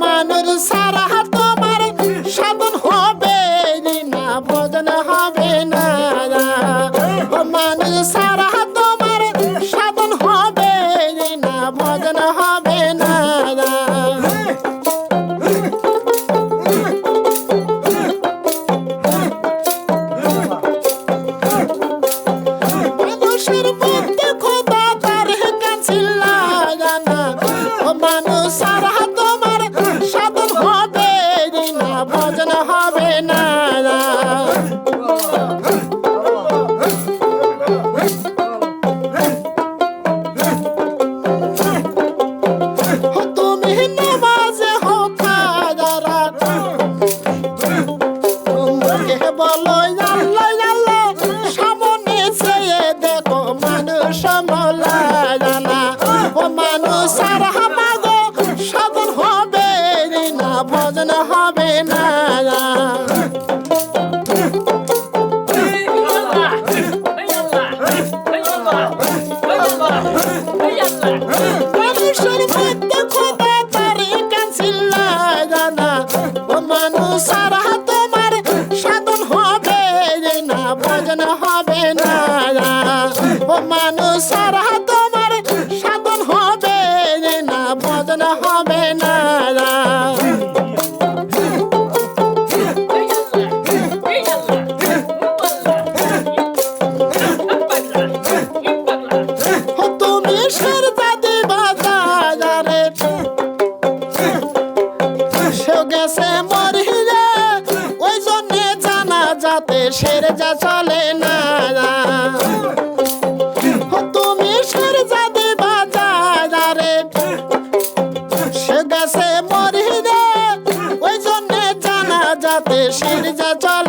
মানুষ সারা তোমার হবে না হবে না। সারা তোমার সাধন হবে না ভজন হবে না। ভজন হবে না। বলো আল্লাহ ভজন হবে না। মানুষ গেছে মরিলে ওই জন্যে জানা যাতে সেরে যা চলে না। তুমি সের দাদি বাজারে সে গেছে মরিলে ওই জন্যে জানা যাতে সেরে যা চলে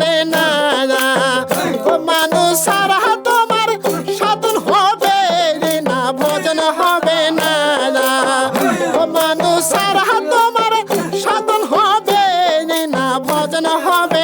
হবে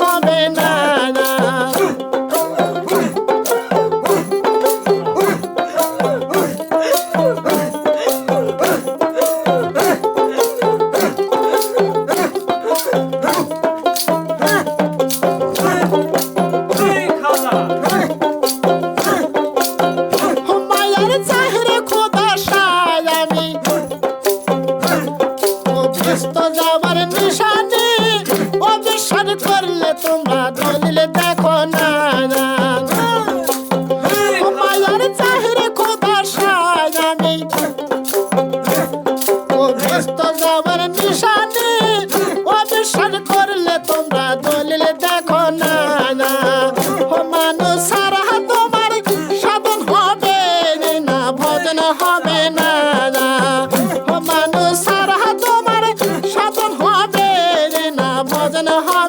হবে না। যাবার নিশানে ও বিশ্বাস করলে তোমরা দলিলে দেখো না ও মানুষ সারা তোমার সাধন হবে না, ভজন হবে না ও মানুষ সারা তোমার সাধন হবে না, ভজন হবে